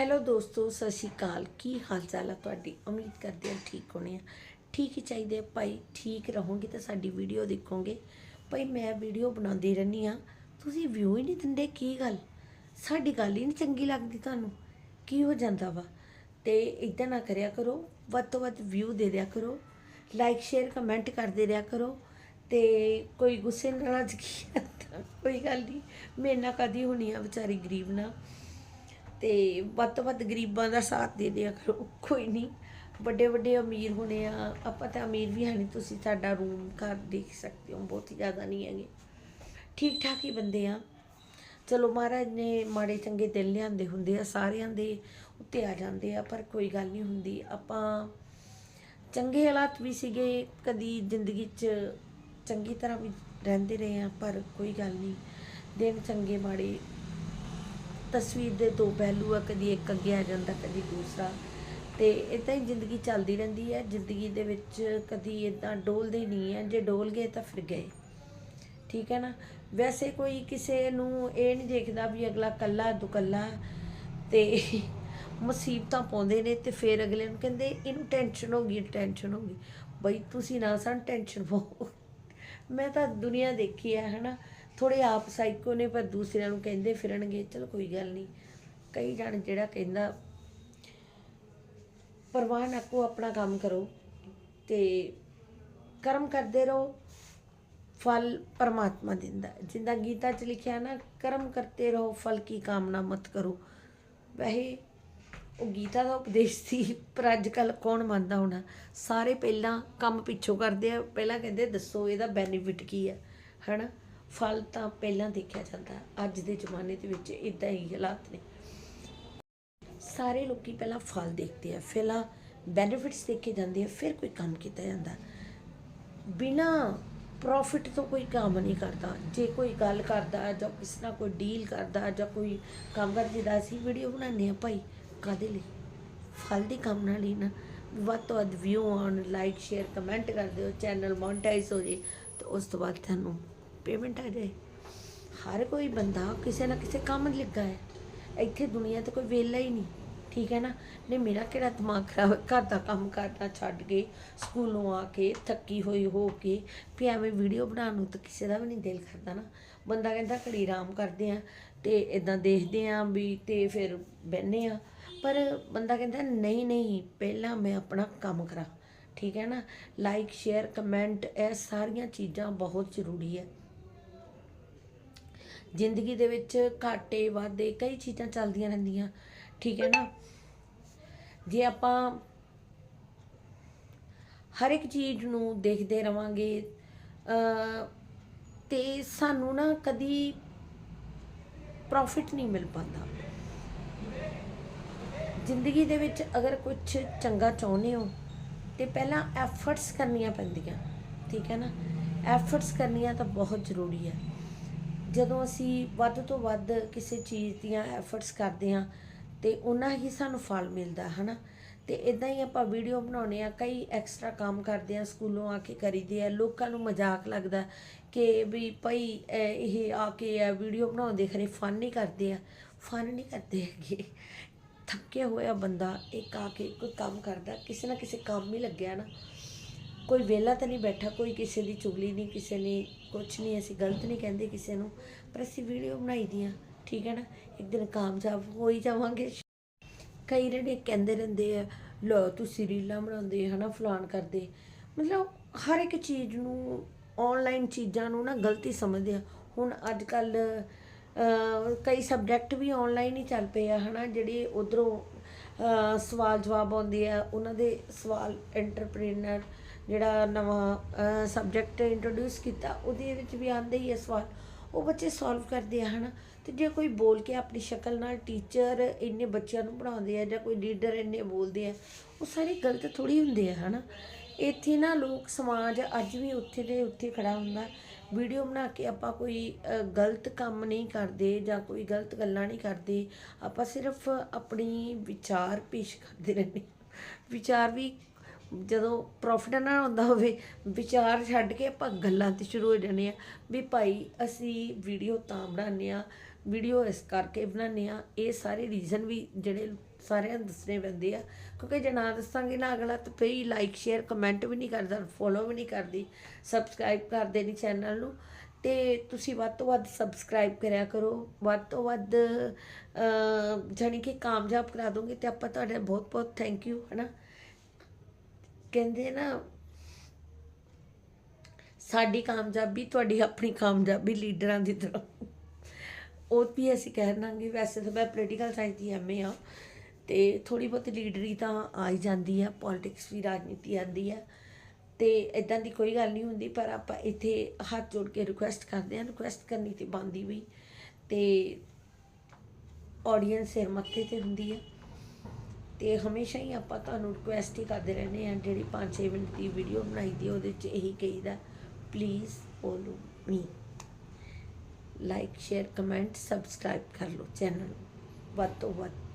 Hello ਦੋਸਤੋ, ਸਤਿ ਸ਼੍ਰੀ ਅਕਾਲ। ਕੀ ਹਾਲ ਚਾਲ ਆ ਤੁਹਾਡੀ? ਉਮੀਦ ਕਰਦੇ ਹਾਂ ਠੀਕ ਹੋਣੇ ਆ। ਠੀਕ ਹੀ ਚਾਹੀਦੇ ਆ ਭਾਈ, ਠੀਕ ਰਹੋਗੇ ਤਾਂ ਸਾਡੀ ਵੀਡੀਓ ਦੇਖੋਗੇ। ਭਾਈ, ਮੈਂ ਵੀਡੀਓ ਬਣਾਉਂਦੀ ਰਹਿੰਦੀ ਆ ਤੁਸੀਂ ਵਿਊ ਹੀ ਨਹੀਂ ਦਿੰਦੇ, ਕੀ ਗੱਲ? ਸਾਡੀ ਗੱਲ ਹੀ ਨਹੀਂ ਚੰਗੀ ਲੱਗਦੀ ਤੁਹਾਨੂੰ। ਕੀ ਹੋ ਜਾਂਦਾ ਵਾ? ਤੇ ਇਦਾਂ ਨਾ ਕਰਿਆ ਕਰੋ, ਵੱਧ ਤੋਂ ਵੱਧ ਵਿਊ ਦੇ ਦਿਆ ਕਰੋ। ਲਾਈਕ ਸ਼ੇਅਰ ਕਮੈਂਟ ਕਰਦੇ ਰਿਹਾ ਕਰੋ। ਤੇ ਕੋਈ ਗੁੱਸੇ ਨਾਰਾਜ਼ ਕੀ ਕੋਈ ਗੱਲ ਨਹੀਂ। ਮੇਰੇ ਨਾਲ ਕਦੀ ਹੋਣੀ ਆ ਵਿਚਾਰੀ ਗਰੀਬ ਨਾਲ। ਤੇ ਵੱਧ ਤੋਂ ਵੱਧ ਗਰੀਬਾਂ ਦਾ ਸਾਥ ਦੇ ਦਿਆ ਕਰੋ। ਕੋਈ ਨਹੀਂ। ਵੱਡੇ ਵੱਡੇ ਅਮੀਰ ਹੋਣੇ ਆ। ਆਪਾਂ ਤਾਂ ਅਮੀਰ ਵੀ ਹੈ ਨਹੀਂ। ਤੁਸੀਂ ਸਾਡਾ ਰੂਮ ਘਰ ਦੇਖ ਸਕਦੇ ਹੋ। ਬਹੁਤ ਹੀ ਜ਼ਿਆਦਾ ਨਹੀਂ ਹੈਗੇ। ਠੀਕ ਠਾਕ ਹੀ ਬੰਦੇ ਆ। ਚਲੋ ਮਹਾਰਾਜ ਨੇ ਮਾੜੇ ਚੰਗੇ ਦਿਲ ਲਿਆਂਦੇ ਹੁੰਦੇ ਆ। ਸਾਰਿਆਂ ਦੇ ਉੱਤੇ ਆ ਜਾਂਦੇ ਆ, ਪਰ ਕੋਈ ਗੱਲ ਨਹੀਂ ਹੁੰਦੀ। ਆਪਾਂ ਚੰਗੇ ਹਾਲਾਤ ਵੀ ਸੀਗੇ। ਕਦੀ ਜ਼ਿੰਦਗੀ 'ਚ ਚੰਗੀ ਤਰ੍ਹਾਂ ਵੀ ਰਹਿੰਦੇ ਰਹੇ ਆ, ਪਰ ਕੋਈ ਗੱਲ ਨਹੀਂ। ਦਿਨ ਚੰਗੇ ਮਾੜੇ ਤਸਵੀਰ ਦੇ ਦੋ ਪਹਿਲੂ ਆ, ਕਦੀ ਇੱਕ ਅੱਗੇ ਆ ਜਾਂਦਾ, ਕਦੀ ਦੂਸਰਾ। ਤੇ ਇਦਾਂ ਹੀ ਜ਼ਿੰਦਗੀ ਚੱਲਦੀ ਰਹਿੰਦੀ ਹੈ। ਜ਼ਿੰਦਗੀ ਦੇ ਵਿੱਚ ਕਦੀ ਇਦਾਂ ਡੋਲਦੇ ਨਹੀਂ ਹੈ। ਜੇ ਡੋਲ ਗਏ ਤਾਂ ਫਿਰ ਗਏ। ਠੀਕ ਹੈ ਨਾ? ਵੈਸੇ ਕੋਈ ਕਿਸੇ ਨੂੰ ਇਹ ਨਹੀਂ ਦੇਖਦਾ ਵੀ ਅਗਲਾ ਕੱਲਾ, ਦੁਕੱਲਾ ਤੇ ਮੁਸੀਬਤਾਂ ਪਾਉਂਦੇ ਨੇ ਤੇ ਫਿਰ ਅਗਲੇ ਨੂੰ ਕਹਿੰਦੇ, ਇਹਨੂੰ ਟੈਨਸ਼ਨ ਹੋ ਗਈ ਟੈਨਸ਼ਨ ਹੋ ਗਈ। ਬਈ ਤੁਸੀਂ ਨਾ ਸਾਨੂੰ ਟੈਨਸ਼ਨ ਪਾਓ। ਮੈਂ ਤਾਂ ਦੁਨੀਆ ਦੇਖੀ ਹੈ, ਹਨਾ? ਥੋੜੇ ਆਪ ਸਾਈਕੋ ਨੇ, ਪਰ ਦੂਸਰਿਆਂ ਨੂੰ ਕਹਿੰਦੇ ਫਿਰਨਗੇ। ਚਲੋ ਕੋਈ ਗੱਲ ਨਹੀਂ। ਕਈ ਜਣ ਜਿਹੜਾ ਕਹਿੰਦਾ, ਪਰਵਾਹ ਨਾ ਕੋ ਆਪਣਾ ਕੰਮ ਕਰੋ ਤੇ ਕਰਮ ਕਰਦੇ ਰਹੋ। ਫਲ ਪਰਮਾਤਮਾ ਦਿੰਦਾ। ਹੈ। ਜਿੱਦਾਂ ਗੀਤਾ 'ਚ ਲਿਖਿਆ ਨਾ, ਕਰਮ ਕਰਤੇ ਰਹੋ, ਫਲ ਕੀ ਕਾਮਨਾ ਮਤ ਕਰੋ। ਵੈਸੇ ਉਹ ਗੀਤਾ ਦਾ ਉਪਦੇਸ਼ ਸੀ, ਪਰ ਅੱਜ ਕੱਲ ਕੌਣ ਮੰਨਦਾ ਹੋਣਾ? ਸਾਰੇ ਪਹਿਲਾਂ ਕੰਮ ਪਿੱਛੋਂ ਕਰਦੇ ਆ। ਪਹਿਲਾਂ ਕਹਿੰਦੇ, ਦੱਸੋ ਇਹਦਾ ਬੈਨੀਫਿਟ ਕੀ ਹੈ? ਹਨਾ? ਫਲ ਤਾਂ ਪਹਿਲਾਂ ਦੇਖਿਆ ਜਾਂਦਾ, ਅੱਜ ਦੇ ਜ਼ਮਾਨੇ ਦੇ ਵਿੱਚ ਇਦਾਂ ਹੀ ਹਾਲਾਤ ਨੇ। ਸਾਰੇ ਲੋਕੀ ਪਹਿਲਾਂ ਫਲ ਦੇਖਦੇ ਆ, ਪਹਿਲਾਂ ਬੈਨੀਫਿਟਸ ਦੇਖੇ ਜਾਂਦੇ ਆ, ਫਿਰ ਕੋਈ ਕੰਮ ਕੀਤਾ ਜਾਂਦਾ। ਬਿਨਾ ਪ੍ਰੋਫਿਟ ਤੋਂ ਕੋਈ ਕੰਮ ਨਹੀਂ ਕਰਦਾ। ਜੇ ਕੋਈ ਗੱਲ ਕਰਦਾ ਜਾਂ ਕਿਸੇ ਨਾਲ ਕੋਈ ਡੀਲ ਕਰਦਾ ਜਾਂ ਕੋਈ ਕੰਮ ਕਰ ਜਿੱਦਾਂ ਅਸੀਂ ਵੀਡੀਓ ਬਣਾਉਂਦੇ ਆ ਭਾਈ ਕਾਦੇ ਲਈ? ਫਲ ਦੇ ਕੰਮ ਨਾਲ ਹੀ ਨਾ, ਵੱਧ ਤੋਂ ਵੱਧ ਵਿਊ ਆਉਣ ਲਾਈਕ ਸ਼ੇਅਰ ਕਮੈਂਟ ਕਰ ਦਿਓ ਚੈਨਲ ਮੋਨਟਾਈਜ਼ ਹੋ ਜੇ, ਤੇ ਉਸ ਤੋਂ ਬਾਅਦ ਤੁਹਾਨੂੰ ਪੇਮੈਂਟ ਆ ਜਾਏ। ਹਰ ਕੋਈ ਬੰਦਾ ਕਿਸੇ ਨਾ ਕਿਸੇ ਕੰਮ ਲੱਗਾ ਹੈ। ਇੱਥੇ ਦੁਨੀਆ ਤੇ ਕੋਈ ਵਿਹਲਾ ਹੀ ਨਹੀਂ। ਠੀਕ ਹੈ ਨਾ? ਨੇ ਮੇਰਾ ਕਿਹੜਾ ਦਿਮਾਗ ਖਰਾਬ ਹੈ? ਘਰ ਦਾ ਕੰਮ ਕਰਨਾ ਛੱਡ ਕੇ, ਸਕੂਲੋਂ ਆ ਕੇ, ਥੱਕੀ ਹੋਈ ਹੋ ਕੇ, ਵੀ ਐਵੇਂ ਵੀਡੀਓ ਬਣਾਉਣ ਨੂੰ ਤਾਂ ਕਿਸੇ ਦਾ ਵੀ ਨਹੀਂ ਦਿਲ ਕਰਦਾ ਨਾ। ਬੰਦਾ ਕਹਿੰਦਾ ਘੜੀ ਆਰਾਮ ਕਰਦੇ ਆ ਤੇ ਇਦਾਂ ਦੇਖਦੇ ਆ ਵੀ ਤੇ ਫਿਰ ਬਹਿੰਦੇ ਆ ਪਰ ਬੰਦਾ ਕਹਿੰਦਾ, ਨਹੀਂ ਨਹੀਂ, ਪਹਿਲਾਂ ਮੈਂ ਆਪਣਾ ਕੰਮ ਕਰਾਂ। ਠੀਕ ਹੈ ਨਾ? ਲਾਈਕ ਸ਼ੇਅਰ ਕਮੈਂਟ ਇਹ ਸਾਰੀਆਂ ਚੀਜ਼ਾਂ ਬਹੁਤ ਜ਼ਰੂਰੀ ਹੈ। ਜ਼ਿੰਦਗੀ ਦੇ ਵਿੱਚ ਘਾਟੇ, ਵਾਧੇ ਕਈ ਚੀਜ਼ਾਂ ਚੱਲਦੀਆਂ ਰਹਿੰਦੀਆਂ, ਠੀਕ ਹੈ ਨਾ? ਜੇ ਆਪਾਂ ਹਰ ਇੱਕ ਚੀਜ਼ ਨੂੰ ਦੇਖਦੇ ਰਵਾਂਗੇ ਅ ਤੇ ਸਾਨੂੰ ਨਾ ਕਦੀ ਪ੍ਰੋਫਿਟ ਨਹੀਂ ਮਿਲ ਪਾਉਂਦਾ। ਜ਼ਿੰਦਗੀ ਦੇ ਵਿੱਚ ਅਗਰ ਕੁਝ ਚੰਗਾ ਚਾਹੁੰਦੇ ਹੋ, ਤੇ ਪਹਿਲਾਂ ਐਫਰਟਸ ਕਰਨੀਆਂ ਪੈਂਦੀਆਂ, ਠੀਕ ਹੈ ਨਾ? ਐਫਰਟਸ ਕਰਨੀਆਂ ਤਾਂ ਬਹੁਤ ਜ਼ਰੂਰੀ ਹੈ। ਜਦੋਂ ਅਸੀਂ ਵੱਧ ਤੋਂ ਵੱਧ ਕਿਸੇ ਚੀਜ਼ ਦੀਆਂ ਐਫਰਟਸ ਕਰਦੇ ਹਾਂ, ਤੇ ਉਹਨਾਂ ਹੀ ਸਾਨੂੰ ਫਲ ਮਿਲਦਾ, ਹਨਾ? ਤੇ ਇਦਾਂ ਹੀ ਆਪਾਂ ਵੀਡੀਓ ਬਣਾਉਣੇ ਆ ਕਈ ਐਕਸਟਰਾ ਕੰਮ ਕਰਦੇ ਆ ਸਕੂਲੋਂ ਆ ਕੇ ਕਰੀਦੇ ਆ, ਲੋਕਾਂ ਨੂੰ ਮਜ਼ਾਕ ਲੱਗਦਾ ਕਿ ਵੀ ਭਈ, ਇਹ ਇਹ ਆ ਕੇ ਆ ਵੀਡੀਓ ਬਣਾਉਂਦੇ ਖਰੇ ਫਨ ਨਹੀਂ ਕਰਦੇ ਆ। ਫਨ ਨਹੀਂ ਕਰਦੇ ਹੈਗੇ। ਥੱਕਿਆ ਹੋਇਆ ਬੰਦਾ ਇੱਕ ਆ ਕੇ ਕੋਈ ਕੰਮ ਕਰਦਾ, ਕਿਸੇ ਨਾ ਕਿਸੇ ਕੰਮ ਹੀ ਲੱਗਿਆ ਨਾ। ਕੋਈ ਵਿਹਲਾ ਤਾਂ ਨਹੀਂ ਬੈਠਾ, ਕੋਈ ਕਿਸੇ ਦੀ ਚੁਗਲੀ ਨਹੀਂ, ਕਿਸੇ ਨੇ ਕੁਛ ਨਹੀਂ, ਅਸੀਂ ਗਲਤ ਨਹੀਂ ਕਹਿੰਦੇ ਕਿਸੇ ਨੂੰ, ਪਰ ਅਸੀਂ ਵੀਡੀਓ ਬਣਾਈ ਦੀਆਂ ਠੀਕ ਹੈ ਨਾ? ਇੱਕ ਦਿਨ ਕਾਮਯਾਬ ਹੋ ਹੀ ਜਾਵਾਂਗੇ। ਕਈ ਜਿਹੜੇ ਕਹਿੰਦੇ ਰਹਿੰਦੇ ਆ, ਲੋ, ਤੁਸੀਂ ਰੀਲਾਂ ਬਣਾਉਂਦੇ ਹਨਾ ਫਲਾਨ ਕਰਦੇ। ਮਤਲਬ ਹਰ ਇੱਕ ਚੀਜ਼ ਨੂੰ ਆਨਲਾਈਨ ਚੀਜ਼ਾਂ ਨੂੰ ਨਾ ਗਲਤੀ ਸਮਝਦੇ ਆ। ਹੁਣ ਅੱਜ ਕੱਲ ਕਈ ਸਬਜੈਕਟ ਵੀ ਆਨਲਾਈਨ ਹੀ ਚੱਲ ਪਏ ਆ, ਹਨਾ, ਜਿਹੜੇ ਉਧਰੋਂ ਸਵਾਲ ਜਵਾਬ ਆਉਂਦੇ ਆ, ਉਹਨਾਂ ਦੇ ਸਵਾਲ ਐਂਟਰਪ੍ਰੀਨਰ ਜਿਹੜਾ ਨਵਾਂ ਸਬਜੈਕਟ ਇੰਟਰੋਡਿਊਸ ਕੀਤਾ, ਉਹਦੇ ਵਿੱਚ ਵੀ ਆਉਂਦੇ ਹੀ ਆ ਸਵਾਲ। ਉਹ ਬੱਚੇ ਸੋਲਵ ਕਰਦੇ ਆ, ਹਨਾ? ਤੇ ਜੇ ਕੋਈ ਬੋਲ ਕੇ ਆਪਣੀ ਸ਼ਕਲ ਨਾਲ ਟੀਚਰ ਇੰਨੇ ਬੱਚਿਆਂ ਨੂੰ ਪੜਾਉਂਦੇ ਆ ਜਾਂ ਕੋਈ ਲੀਡਰ ਇੰਨੇ ਬੋਲਦੇ ਆ, ਉਹ ਸਾਰੇ ਗਲਤ ਥੋੜੀ ਹੁੰਦੇ ਆ, ਹਨਾ? ਇੱਥੇ ਨਾ ਲੋਕ, ਸਮਾਜ ਅੱਜ ਵੀ ਉੱਥੇ ਦੇ ਉੱਥੇ ਖੜਾ ਹੁੰਦਾ। ਵੀਡੀਓ ਬਣਾ ਕੇ ਆਪਾਂ ਕੋਈ ਗਲਤ ਕੰਮ ਨਹੀਂ ਕਰਦੇ ਜਾਂ ਕੋਈ ਗਲਤ ਗੱਲਾਂ ਨਹੀਂ ਕਰਦੇ। ਆਪਾਂ ਸਿਰਫ ਆਪਣੀ ਵਿਚਾਰ ਪੇਸ਼ ਕਰਦੇ ਰਹਿੰਦੇ। ਵਿਚਾਰ ਵੀ ਜਦੋਂ ਪ੍ਰੋਫਿਟ ਨਾ ਹੁੰਦਾ ਹੋਵੇ ਵਿਚਾਰ ਛੱਡ ਕੇ ਆਪਾਂ ਗੱਲਾਂ ਤੇ ਸ਼ੁਰੂ ਹੋ ਜਾਂਦੇ ਆ ਵੀ ਭਾਈ ਅਸੀਂ ਵੀਡੀਓ ਤਾਂ ਬਣਾਉਂਦੇ ਆ ਵੀਡੀਓ ਇਸ ਕਰਕੇ ਬਣਾਉਂਦੇ ਆ ਇਹ ਸਾਰੇ ਰੀਜ਼ਨ ਵੀ ਜਿਹੜੇ ਸਾਰਿਆਂ ਨੂੰ ਦੱਸਣੇ ਪੈਂਦੇ ਆ। ਕਿਉਂਕਿ ਜੇ ਨਾ ਦੱਸਾਂਗੇ ਨਾ ਅਗਲਾ ਤਾਂ ਫੇਰ ਲਾਈਕ ਸ਼ੇਅਰ ਕਮੈਂਟ ਵੀ ਨਹੀਂ ਕਰਦਾ ਫੋਲੋ ਵੀ ਨਹੀਂ ਕਰਦੀ ਸਬਸਕ੍ਰਾਈਬ ਕਰਦੇ ਨਹੀਂ ਚੈਨਲ ਨੂੰ। ਤੇ ਤੁਸੀਂ ਵੱਧ ਤੋਂ ਵੱਧ ਸਬਸਕ੍ਰਾਈਬ ਕਰਿਆ ਕਰੋ ਵੱਧ ਤੋਂ ਵੱਧ ਅਹ, ਜਾਣੀ ਕਿ ਕਾਮਯਾਬ ਕਰਾ ਦੋਗੇ ਤੇ ਆਪਾਂ ਤੁਹਾਡਾ ਬਹੁਤ ਬਹੁਤ ਥੈਂਕ ਯੂ ਹਨਾ? ਕਹਿੰਦੇ ਨਾ, ਸਾਡੀ ਕਾਮਯਾਬੀ ਤੁਹਾਡੀ ਆਪਣੀ ਕਾਮਯਾਬੀ ਲੀਡਰਾਂ ਦੀ ਤਰ੍ਹਾਂ। ਉਹ ਵੀ ਅਸੀਂ ਕਹਿ ਦਾਂਗੇ ਵੈਸੇ ਤਾਂ ਮੈਂ ਪੋਲੀਟੀਕਲ ਸਾਇੰਸ ਦੀ ਐਮਏ ਆ, ਤੇ ਥੋੜੀ ਬਹੁਤ ਲੀਡਰੀ ਤਾਂ ਆ ਹੀ ਜਾਂਦੀ ਆ ਪੋਲਿਟਿਕਸ ਵੀ ਰਾਜਨੀਤੀ ਆਉਂਦੀ ਆ, ਤੇ ਇਦਾਂ ਦੀ ਕੋਈ ਗੱਲ ਨਹੀਂ ਹੁੰਦੀ, ਪਰ ਆਪਾਂ ਇੱਥੇ ਹੱਥ ਜੋੜ ਕੇ ਰਿਕੁਐਸਟ ਕਰਦੇ ਹਾਂ ਰਿਕੁਐਸਟ ਕਰਨੀ ਤੇ ਬੰਦੀ ਵੀ, ਤੇ ਆਡੀਅנס ਸਿਰ ਮੱਥੇ ਤੇ ਹੁੰਦੀ ਆ। ਤੇ ਹਮੇਸ਼ਾ ਹੀ ਆਪਾਂ ਤੁਹਾਨੂੰ ਰਿਕੁਐਸਟ ਹੀ ਕਰਦੇ ਰਹਿੰਦੇ ਆ ਜਿਹੜੀ 5-6 ਮਿੰਟ ਦੀ ਵੀਡੀਓ ਬਣਾਈ ਦੀ ਉਹਦੇ ਚ ਇਹੀ ਕਹੀਦਾ please follow me like share comment subscribe ਕਰ ਲਓ ਚੈਨਲ ਵੱਧ ਤੋਂ ਵੱਧ।